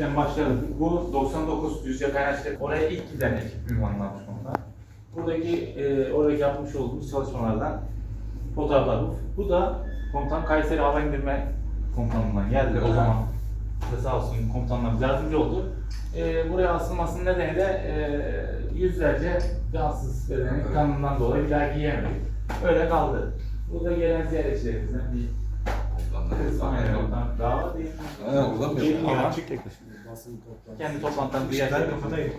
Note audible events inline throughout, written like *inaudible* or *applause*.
işlem başladı. Bu 99 Düzce Kaynaş'ta oraya ilk giden ekip ünvanlanmış onlar. Buradaki e, oraya yapmış olduğumuz çalışmalardan fotoğraflar bu. Bu da komutan Kayseri Hava İndirme Komutanlığı'ndan geldi o zaman. Sağ olsun komutanlarımız yardımcı oldu. E, buraya asılmasının nedeni de e, yüzlerce cansız bedenin kanından dolayı bir daha giyemedik. Öyle kaldı. Burada gelen ziyaretçilerimizden bir daha değil. Ha, kendi toplantılarımızı gerçekleştirdik.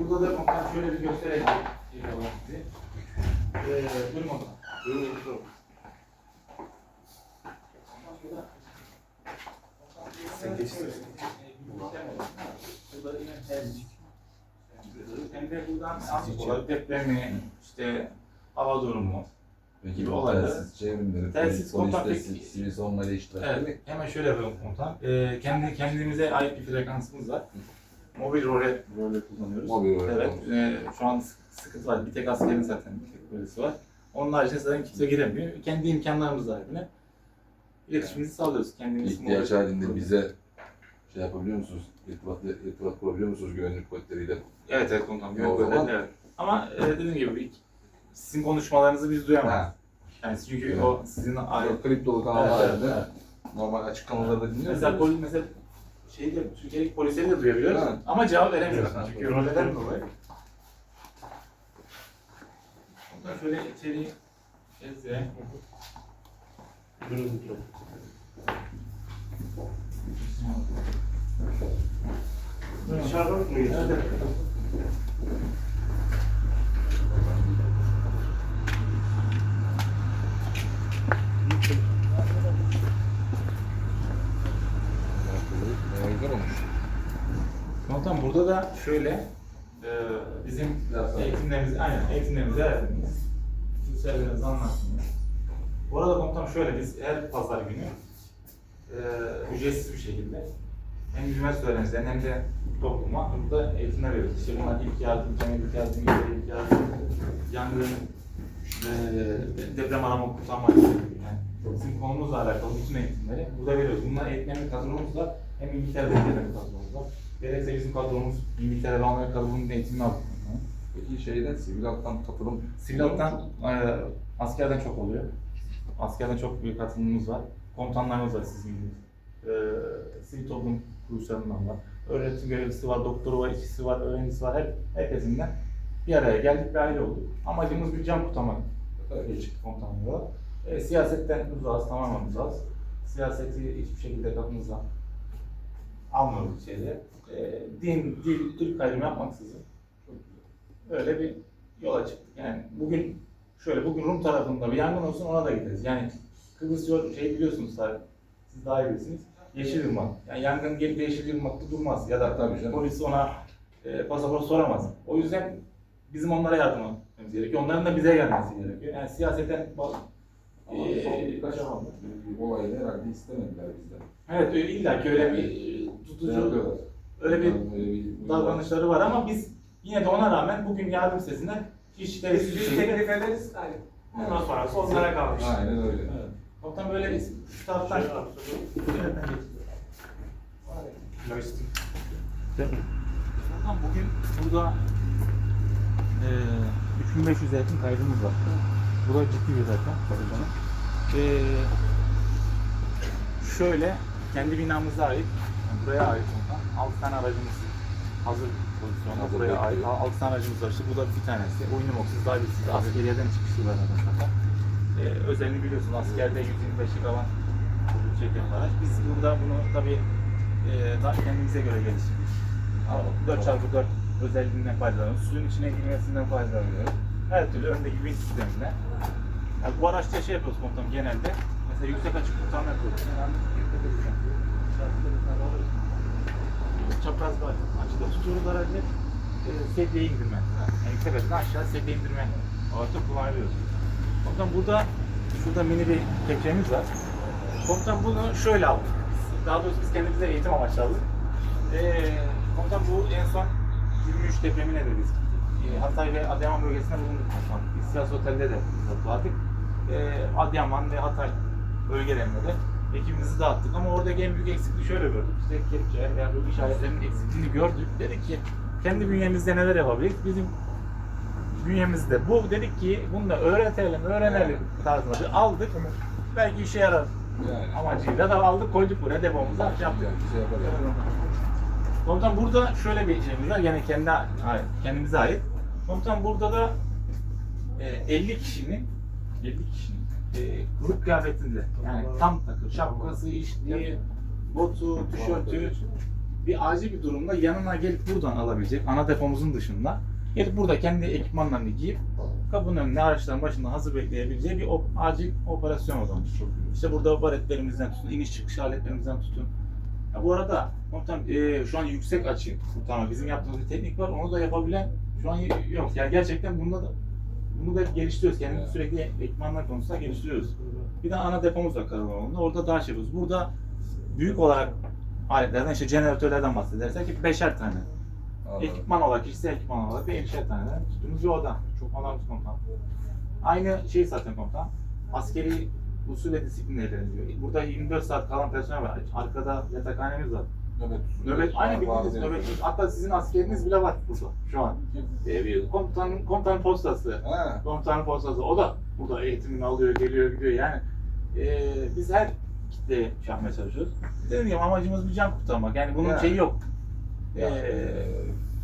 Burada da komutan şöyle bir gösterelim. Ee, buyurun komutan. Sen. Hem de buradan az olarak işte hava durumu. Peki bu olaylar. telsiz çevrimleri, Telsiz, kontak sivil savunma ile iştirak Evet, hemen şöyle yapalım komutan. Ee, kendi kendimize ait bir frekansımız var. Mobil role, role kullanıyoruz. Mobil role Evet, e, şu an sık- sıkıntı var. Bir tek askerin zaten bir tek böylesi var. Onun haricinde zaten kimse giremiyor. Kendi imkanlarımız dahilinde iletişimimizi sağlıyoruz. Kendimiz İhtiyaç halinde bize şey yapabiliyor musunuz? İrtibat, irtibat kurabiliyor musunuz güvenlik kuvvetleriyle? Evet evet komutanım. O Yok, zaman- evet. Ama e, dediğim gibi sizin konuşmalarınızı biz duyamayız. Ha. Yani çünkü Evet. o sizin ait. Yok, kriptolu kanal Evet, normal açık kanallarda dinliyoruz. Mesela polis mesela şeyde Türkiye'deki polisleri de duyabiliyoruz Evet. ama cevap veremiyoruz. Evet. Çünkü roleden dolayı. Ondan şöyle içeri gezdireyim. Buyurun mikrofon. Dışarıdan mı geçiyor? Bayağı güzel olmuş. Komutan burada da şöyle e, bizim eğitimlerimizi, aynen eğitimlerimizi. Şu serverinizi anlattınız. Bu arada komutan şöyle biz her pazar günü e, ücretsiz bir şekilde hem üniversite öğrencilerine hem de topluma burada eğitimler veriyoruz. İşte bunlar ilk yardım, temel ilk yardım, ileri ilk yardım, yangın, e, deprem arama kurtarma gibi yani bizim konumuzla alakalı bütün eğitimleri burada veriyoruz. Bunlar eğitmen bir kadromuz var. Hem İngiltere'de bir kadromuz var. Gerekse bizim kadromuz İngiltere ve Amerika'da bunun eğitimini alıyor. Peki şeyden sivil alttan katılım Sivil alttan, e, askerden çok oluyor. Askerden çok büyük katılımımız var. Komutanlarımız var sizin gibi. E, sivil toplum kuruluşlarından var. Öğretim görevlisi var, doktoru var, işçisi var, öğrencisi var. Hep, herkesinden bir araya geldik bir aile olduk. Amacımız bir can kurtarmak. Geç komutanlığı. E, siyasetten uzağız, tamamen uzağız. Siyaseti hiçbir şekilde kapımıza almıyoruz içeriye. E, din, dil, ırk ayrımı yapmaksızın öyle bir yola çıktık. Yani bugün şöyle bugün Rum tarafında bir yangın olsun ona da gideriz. Yani Kıbrıs şey biliyorsunuz tabii. Siz daha iyi bilirsiniz. Yeşilırmak. Yani yangın gelip Yeşilırmak'ta durmaz ya da Tabii canım. polis ona e, pasaport soramaz. O yüzden bizim onlara yardım etmemiz gerekiyor. Onların da bize gelmesi gerekiyor. Yani siyaseten bak- Ama Ee, son birkaç bir olayda herhalde istemediler bizden. evet illa ki öyle bir Şey tutucu yapıyorlar. Öyle bir Yani öyle bir davranışları var ama biz yine de ona rağmen bugün yardım sitesinde Biz, biz teklif ederiz. Yani ondan sonrası onlara kalmış. Aynen öyle. Evet. Komutan böyle taraftan Şöyle yapsın. Lojistik. Komutan bugün burada eee 3500 yakın kaydımız var. Bu da ciddi bir rakam canım. Eee şöyle kendi binamıza ait, yani buraya ait 6 tane aracımız hazır pozisyonda Hazır buraya ait bekliyor. 6 tane aracımız var. İşte bu da bir tanesi. Oyunum oksiz daha bir siz askeriyeden çıkışlı var zaten. Ee, özelliğini biliyorsunuz askerde 125'lik alan çeken araç. Biz burada bunu tabii e, daha kendimize göre geliştirdik. 4x4 özelliğinden faydalanıyoruz. Suyun içine girmesinden faydalanıyoruz. Her türlü öndeki win sisteminden. Yani bu araçta şey yapıyoruz komutanım genelde. Mesela yüksek açık kurtarma yapıyoruz. Yani yüksek açık yapıyoruz. Çapraz bir açıda tutuyoruz aracı. E, sedyeye indirme. Yani açıdan aşağı sedyeye indirme. Artık kullanıyoruz. Komutan burada şurada mini bir kepçemiz var. Komutan bunu şöyle aldık. Daha doğrusu biz kendimize eğitim amaçlı aldık. Ee, komutan bu en son 23 depremi nedir biz? Ee, Hatay ve Adıyaman bölgesinde bulunduk komutan. İstihyas Otel'de de biz vardık. Ee, Adıyaman ve Hatay bölgelerinde de ekibimizi dağıttık ama oradaki en büyük eksikliği şöyle gördük. İşte kepçe veya bu işaretlerin eksikliğini gördük. Dedik ki kendi bünyemizde neler yapabiliriz? Bizim bünyemizde bu dedik ki bunu da öğretelim, öğrenelim tarzında bir aldık. Belki işe yarar Yani. amacıyla da aldık koyduk buraya depomuza yaptık. Yani şey yapar yani. Komutan burada şöyle bir şeyimiz var. Yani kendi kendimize ait. Komutan burada da e, 50 kişinin 50 kişinin e, grup kıyafetinde yani tam takır, şapkası, işliği, botu, tişörtü bir acil bir durumda yanına gelip buradan alabilecek ana depomuzun dışında gelip burada kendi ekipmanlarını giyip kapının önünde araçların başında hazır bekleyebileceği bir op- acil operasyon odamız. İşte burada baretlerimizden tutun, iniş çıkış aletlerimizden tutun. Ya bu arada komutan e, şu an yüksek açı kurtarma bizim yaptığımız bir teknik var. Onu da yapabilen şu an yok. Yani gerçekten bunda da bunu da geliştiriyoruz. Kendimizi Evet. sürekli ekipmanlar konusunda geliştiriyoruz. Bir de ana depomuz var Karabağ'ında. Orada daha şey yapıyoruz. Burada büyük olarak aletlerden işte jeneratörlerden bahsedersek ki beşer tane. Anladım. Ekipman olarak, kişisel ekipman olarak bir endişe tane tuttuğumuz bir oda. Çok alanımız komutan. Aynı şey zaten komutan. Askeri usul ve disiplinle ilerliyor. Burada 24 saat kalan personel var. Arkada yatakhanemiz var. Nöbet. Nöbet, aynı bildiğiniz nöbet. Hatta sizin askeriniz bile var burada şu an. Ee, bir komutanın, komutanın postası. Ha. Komutanın postası. O da burada eğitimini alıyor, geliyor, gidiyor. Yani e, biz her kitleye şey yapmaya çalışıyoruz. Dediğim gibi amacımız bir can kurtarmak. Yani bunun Yani. şeyi yok. Ya, Ee, eee,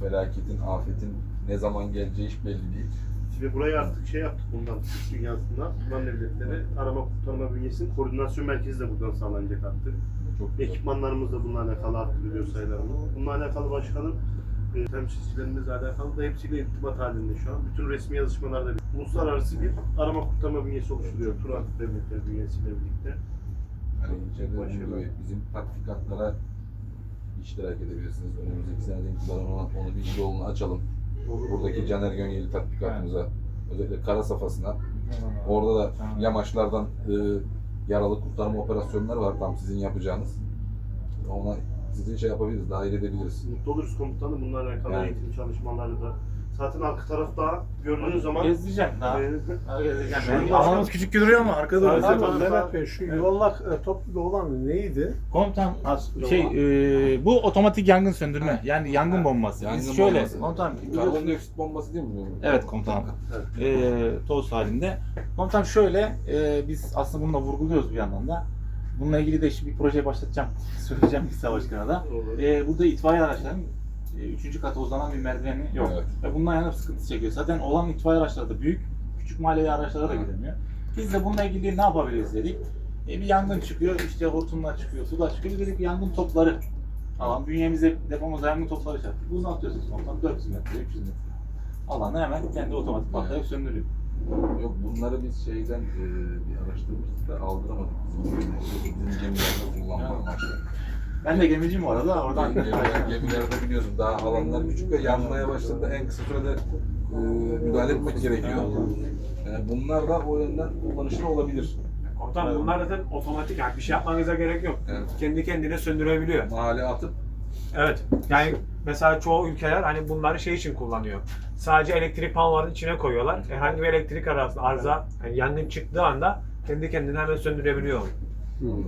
felaketin, afetin ne zaman geleceği hiç belli değil. Şimdi burayı artık şey yaptık bundan Türk dünyasında. Bundan devletleri arama kurtarma bünyesinin koordinasyon merkezi de buradan sağlanacak artık. Çok güzel. Ekipmanlarımız da bununla alakalı arttırılıyor sayılarını. Bununla alakalı başkanım e, temsilcilerimizle alakalı da hepsiyle irtibat halinde şu an. Bütün resmi yazışmalarda bir uluslararası bir arama kurtarma bünyesi oluşturuyor. Turan devletleri bünyesiyle birlikte. Hani içeride gibi bizim tatbikatlara iştirak edebilirsiniz. Önümüzdeki seneden itibaren ona, onu bir yolunu açalım. Buradaki Caner Gönyeli tatbikatımıza, özellikle kara safhasına. Orada da yamaçlardan e, yaralı kurtarma operasyonları var tam sizin yapacağınız. Ona sizin şey yapabiliriz, dahil edebiliriz. Mutlu oluruz komutanım. Bununla alakalı Yani. eğitim çalışmaları da. Zaten arka tarafta gördüğünüz zaman Gezeceğim daha. e, Daha an- alanımız küçük duruyor mu? Arkada tabii. Pardon Mehmet Bey şu yuvarlak e, top gibi olan neydi? Komutan as- şey e, bu otomatik yangın söndürme. Yani yangın bombası. Yangın Biz şöyle bombası. komutan Karbondioksit bombası değil mi? bu? Evet komutanım. E, toz halinde. Komutan şöyle e, biz aslında bununla vurguluyoruz bir yandan da. Bununla ilgili de işte bir proje başlatacağım. *laughs* Söyleyeceğim İsa Başkan'a da. olur. E, burada itfaiye araçlarının üçüncü kata uzanan bir merdiveni yok. Evet. Ve bundan yana sıkıntı çekiyor. Zaten olan itfaiye araçları da büyük. Küçük mahalleli araçlara da gidemiyor. Biz de bununla ilgili ne yapabiliriz dedik. E, bir yangın çıkıyor, işte hortumlar çıkıyor, sular çıkıyor. Biz dedik yangın topları alan bünyemize depomuza yangın topları çarptık. Bunu atıyorsunuz komutan 400 metre, 300 metre. Alanda hemen kendi otomatik patlayıp söndürüyor. Yok bunları biz şeyden e, bir araştırmıştık da aldıramadık bizim, gemilerde kullanma amaçlı. Ben de gemiciyim bu arada. Oradan Gemiler, gemilerde biliyorsun daha alanlar küçük ve yanmaya başladığında en kısa sürede e, müdahale etmek gerekiyor. Yani bunlar da o yönden kullanışlı olabilir. Komutan bunlar zaten otomatik yani bir şey yapmanıza gerek yok. Evet. Kendi kendine söndürebiliyor. Mahalle atıp Evet. Yani mesela çoğu ülkeler hani bunları şey için kullanıyor. Sadece elektrik panolarının içine koyuyorlar. Herhangi bir elektrik arası arıza, yani yangın çıktığı anda kendi kendine hemen söndürebiliyor.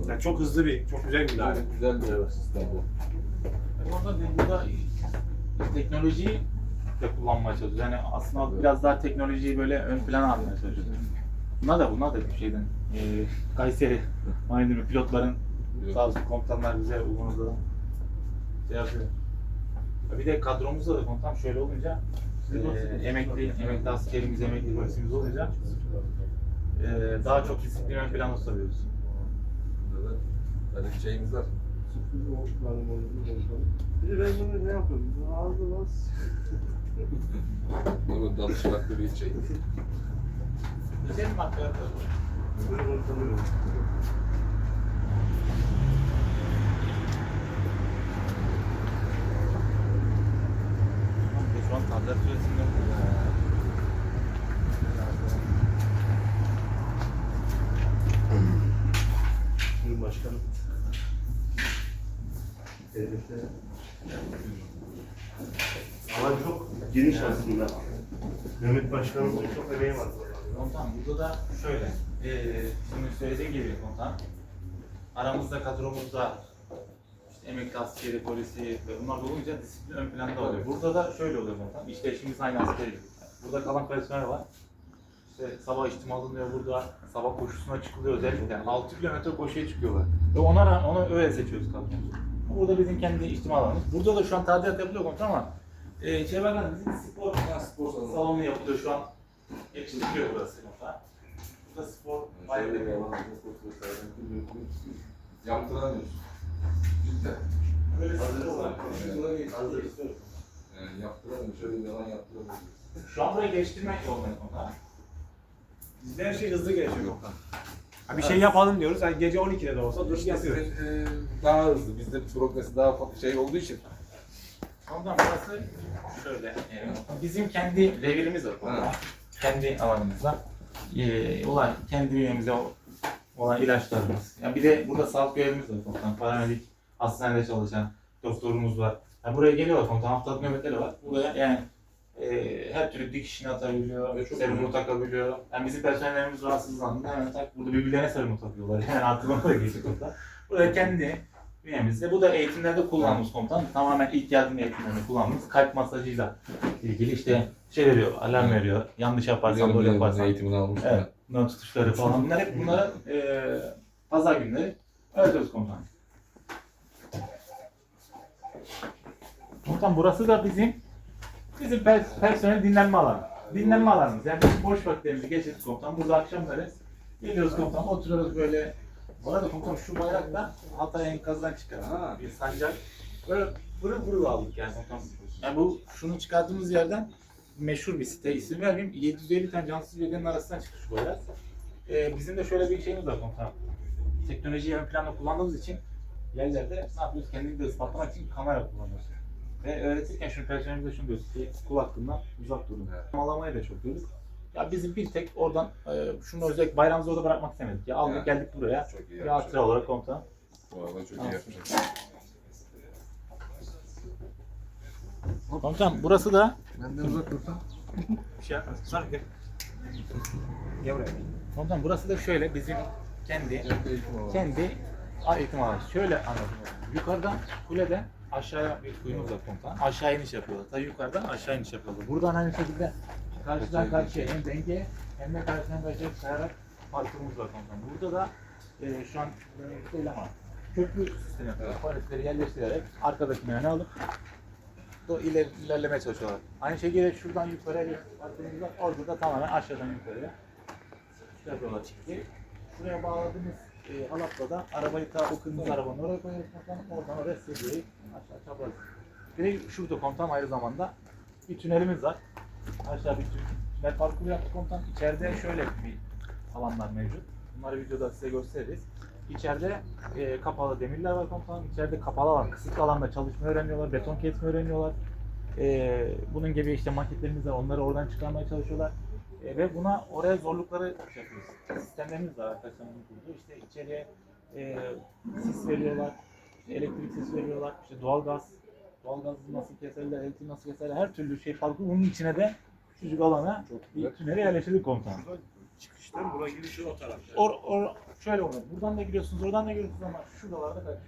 Yani çok hızlı bir, çok güzel bir müdahale. güzel bir sistem bu. Orada de- burada teknolojiyi de kullanmaya çalışıyoruz. Yani aslında biraz daha teknolojiyi böyle ön plana almaya çalışıyoruz. Bunlar da bunlar da bir şeyden. E, Kayseri Mayınlı pilotların sağ olsun komutanlar bize uygunuzda şey yapıyor. Ya Bir de kadromuzda da komutan şöyle olunca e, emekli, emekli askerimiz, emekli polisimiz olunca e, daha çok disiplin ön plana tutabiliyoruz. Da bir şeyimiz var. Bir de ben bunu ne yapıyorum? Ağzı bas. *laughs* Böyle danışmaklı bir şey. Gidelim arkadaşlar. Böyle komutanım. Şu an tablet süresinde Buyurun başkanım. Devlette. Alan çok geniş aslında. Mehmet Başkanımızın çok emeği var. Komutan burada da şöyle, eee şimdi söylediğim gibi komutan, aramızda kadromuzda işte emekli askeri, polisi ve bunlar da olunca disiplin ön planda oluyor. Burada da şöyle oluyor zaten. İşte eşimiz aynı askeri. Burada kalan personel var. İşte sabah içtima alınıyor burada. Sabah koşusuna çıkılıyor özellikle. 6 kilometre koşuya çıkıyorlar. Ve ona onu öyle seçiyoruz kadromuzu. Burada bizim kendi içtima alanımız. Burada da şu an tadilat yapılıyor komutan ama e, var bizim spor, spor salonu. salonu yapılıyor şu an. Geçiliyor burası komutan. Burada spor bayağı bir Yaptıramıyoruz. Cidden. Böyle Hazır var. mısın? Hazır. Yani yaptıramıyoruz. Şöyle bir yalan yaptıramıyoruz. Şu an burayı geliştirmek yolundayız komutan. Bizde her şey hızlı gelişiyor komutan. Bir şey yapalım diyoruz. Yani gece 12'de de olsa dur İşte yapıyoruz. sizin, e, daha hızlı. Bizde bürokrasi daha fa- şey olduğu için. Komutan burası şöyle. e, Bizim kendi revirimiz var. Ha. Kendi alanımızda. E, olan kendi üyemize o- olan ilaçlarımız. Yani bir de burada sağlık görevimiz var komutan. Paramedik, hastanede çalışan doktorumuz var. Yani buraya geliyorlar komutan. Haftalık nöbetleri var. Buraya yani e, her türlü dikişini atabiliyor, serumunu güzel. takabiliyor. Yani bizim personellerimiz rahatsızlandığında hemen tak burada birbirlerine serumu takıyorlar. *laughs* Yani aklıma da geçiyor komutan. Buraya kendi üyemizde. Bu da eğitimlerde kullandığımız komutan. Tamamen ilk yardım eğitimlerinde kullandığımız kalp masajıyla ilgili işte şey veriyor, alarm veriyor. Yanlış yaparsan böyle yaparsan. eğitimini almıştım. Evet. Bunların tutuşları falan. Bunlar hep bunları e, pazar günleri öğretiyoruz komutan. Komutan burası da bizim bizim per- personel dinlenme alanı. Dinlenme alanımız. Yani biz boş vakitlerimizi geçirdik komutan. Burada akşamları geliyoruz komutan. Oturuyoruz böyle. Bu arada komutan şu bayrak da Hatay enkazdan çıkan Ha. bir sancak. Böyle pırıl pırıl aldık yani komutan. Yani bu şunu çıkardığımız yerden meşhur bir site isim vermeyeyim. 750 tane cansız bedenin arasından çıktı şu bayrak. Ee, bizim de şöyle bir şeyimiz var komutanım. Teknolojiyi ön planda kullandığımız için yerlerde ne yapıyoruz? Kendimizi de ispatlamak için kamera kullanıyoruz. Ve öğretirken şunu personelimize şunu diyoruz ki kul hakkından uzak durun. Evet. Malamayı da çok diyoruz. Ya bizim bir tek oradan e, şunu özellikle bayramımızı orada bırakmak istemedik. Ya aldık Evet. geldik buraya. Çok iyi Bir yapmışsın. hatıra olarak komutan. Bu arada çok iyi Tamam. yapmışsın. Komutan burası da Benden uzak dursan. Bir şey yapmaz. Sonra gel. Gel buraya. komutan burası da şöyle bizim kendi kendi eğitim alanı. Şöyle anlatayım. Yukarıdan kuleden aşağıya bir kuyumuz var komutan. Aşağı iniş yapıyorlar. Ta yukarıdan aşağı iniş yapıyorlar. Buradan aynı şekilde karşıdan karşıya hem denge hem de karşıdan karşıya kayarak parkurumuz var komutan. Burada da e, şu an e, değil ama köprü sistemi yapıyorlar. Paletleri yerleştirerek arkadaki meyhanı alıp da iler, ilerlemeye çalışıyorlar. Aynı şekilde şuradan yukarıya var. Orada da tamamen aşağıdan yukarıya şey yapıyorlar. Şuraya bağladığımız e, halatla da arabayı ta o kırmızı arabanın oraya koyuyoruz komutanım. Oradan oraya sedyeyi aşağı çaparız. Bir de şurada komutanım aynı zamanda bir tünelimiz var. Aşağı bir tün- tünel parkuru yaptık komutanım. İçeride şöyle bir alanlar mevcut. Bunları videoda size gösteririz. İçeride e, kapalı demirler var komutanım. İçeride kapalı alan, kısıtlı alanda çalışma öğreniyorlar, beton kesme öğreniyorlar. E, bunun gibi işte maketlerimiz var. Onları oradan çıkarmaya çalışıyorlar. E, ve buna oraya zorlukları yapıyoruz. Sistemlerimiz var arkadaşlar bunu kurdu. İşte içeriye e, sis veriyorlar, işte elektrik sis veriyorlar, işte doğalgaz, doğalgaz nasıl keserler, elektrik nasıl keserler, her türlü şey farklı. Bunun içine de küçücük alana bir tünele yerleştirdik komutanım. Çıkıştan bura girişi o tarafta. Or, or, şöyle oluyor. Buradan da giriyorsunuz, oradan da giriyorsunuz ama şuralarda kaçıyor.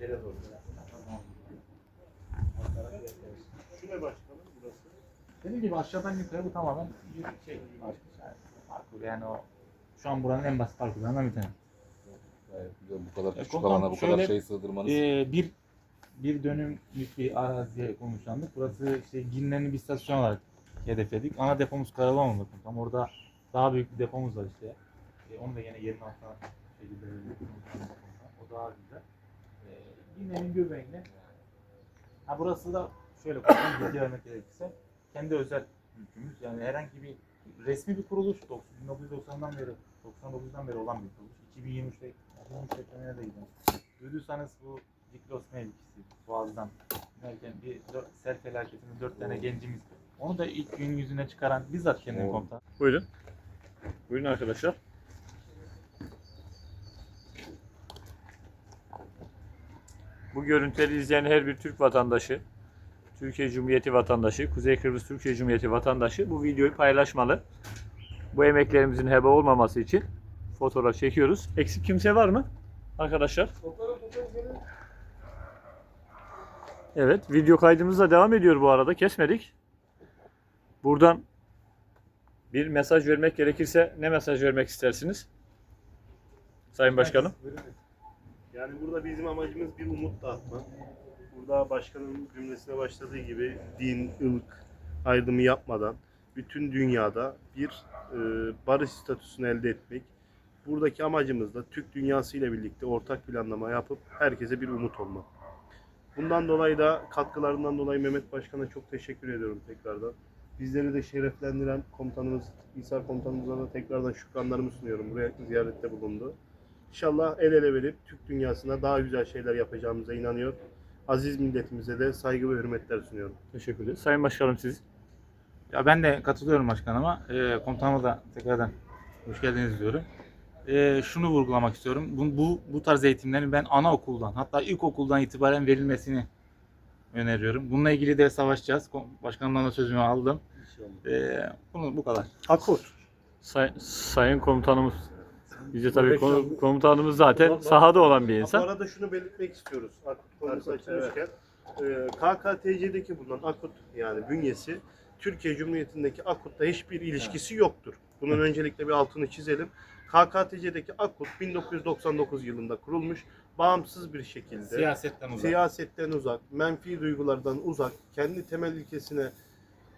Yere doğru. Şu ne başkanım burası? Dediğim gibi aşağıdan yukarı bu tamamen bir şey. Parkur yani o şu an buranın en basit parkurlarından bir tane. Gayet güzel. Bu kadar küçük komutanım, alana bu kadar şöyle, şey sığdırmanız. Ee, bir bir dönümlük bir araziye konuşlandık. Burası işte Ginle'nin bir istasyon olarak hedefledik. Ana depomuz Karalamalı. Tam orada daha büyük bir depomuz var işte. Ee, onu da yine yerin altına şekilde o daha güzel. Ee, Ginle'nin göbeğinde ha burası da şöyle koyalım bilgi vermek gerekirse kendi özel mülkümüz. Yani herhangi bir resmi bir kuruluş 1990'dan beri 99'dan beri olan bir kuruluş. 2023'te 2023'te de gidiyor. Duyduysanız bu Diklos mevkisi Boğaz'dan derken bir sel felaketinde dört tane gencimiz. Onu da ilk gün yüzüne çıkaran bizzat kendini Oo. komutan. Buyurun. Buyurun arkadaşlar. Bu görüntüleri izleyen her bir Türk vatandaşı, Türkiye Cumhuriyeti vatandaşı, Kuzey Kıbrıs Türkiye Cumhuriyeti vatandaşı bu videoyu paylaşmalı. Bu emeklerimizin heba olmaması için fotoğraf çekiyoruz. Eksik kimse var mı? Arkadaşlar. Evet, video kaydımız da devam ediyor bu arada. Kesmedik. Buradan bir mesaj vermek gerekirse ne mesaj vermek istersiniz? Sayın Başkanım. Yani burada bizim amacımız bir umut dağıtmak. Burada başkanın cümlesine başladığı gibi din, ırk ayrımı yapmadan bütün dünyada bir e, barış statüsünü elde etmek. Buradaki amacımız da Türk dünyası ile birlikte ortak planlama yapıp herkese bir umut olmak. Bundan dolayı da katkılarından dolayı Mehmet Başkan'a çok teşekkür ediyorum tekrardan. Bizleri de şereflendiren komutanımız İsa komutanımıza da tekrardan şükranlarımı sunuyorum. Buraya ziyarette bulundu. İnşallah el ele verip Türk dünyasına daha güzel şeyler yapacağımıza inanıyor. Aziz milletimize de saygı ve hürmetler sunuyorum. Teşekkür ederiz. Sayın Başkanım siz. Ya ben de katılıyorum başkanıma. E, komutanıma da tekrardan hoş geldiniz diyorum. E, şunu vurgulamak istiyorum. Bu, bu, bu tarz eğitimlerin ben anaokuldan hatta ilkokuldan itibaren verilmesini öneriyorum. Bununla ilgili de savaşacağız. Başkanımdan da sözümü aldım. E, bunu bu kadar. Akut. Say- sayın komutanımız. Bize tabii kom- komutanımız zaten sahada olan bir Bu insan. arada şunu belirtmek istiyoruz. Akut konusu açılmışken. e, KKTC'deki bulunan Akut yani bünyesi Türkiye Cumhuriyeti'ndeki Akut'la hiçbir ilişkisi yoktur. Bunun öncelikle bir altını çizelim. KKTC'deki Akut 1999 yılında kurulmuş. Bağımsız bir şekilde Siyasetten uzak. siyasetten uzak, menfi duygulardan uzak, kendi temel ilkesine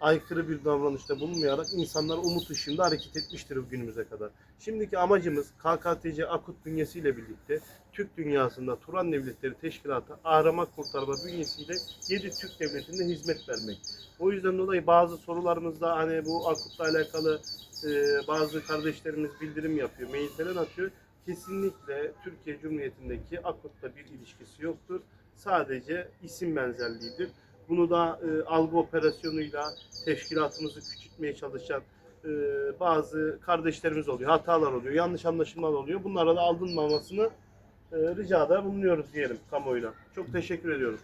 aykırı bir davranışta bulunmayarak insanlar umut ışığında hareket etmiştir günümüze kadar. Şimdiki amacımız KKTC Akut bünyesiyle birlikte Türk dünyasında Turan Devletleri Teşkilatı arama kurtarma bünyesiyle 7 Türk devletinde hizmet vermek. O yüzden dolayı bazı sorularımızda hani bu Akut'la alakalı e, bazı kardeşlerimiz bildirim yapıyor, mail atıyor. Kesinlikle Türkiye Cumhuriyeti'ndeki Akut'la bir ilişkisi yoktur. Sadece isim benzerliğidir. Bunu da e, algı operasyonuyla teşkilatımızı küçültmeye çalışan e, bazı kardeşlerimiz oluyor. Hatalar oluyor, yanlış anlaşılmalar oluyor. Bunlara da aldırmamasını e, ricada bulunuyoruz diyelim kamuoyuna. Çok teşekkür ediyorum.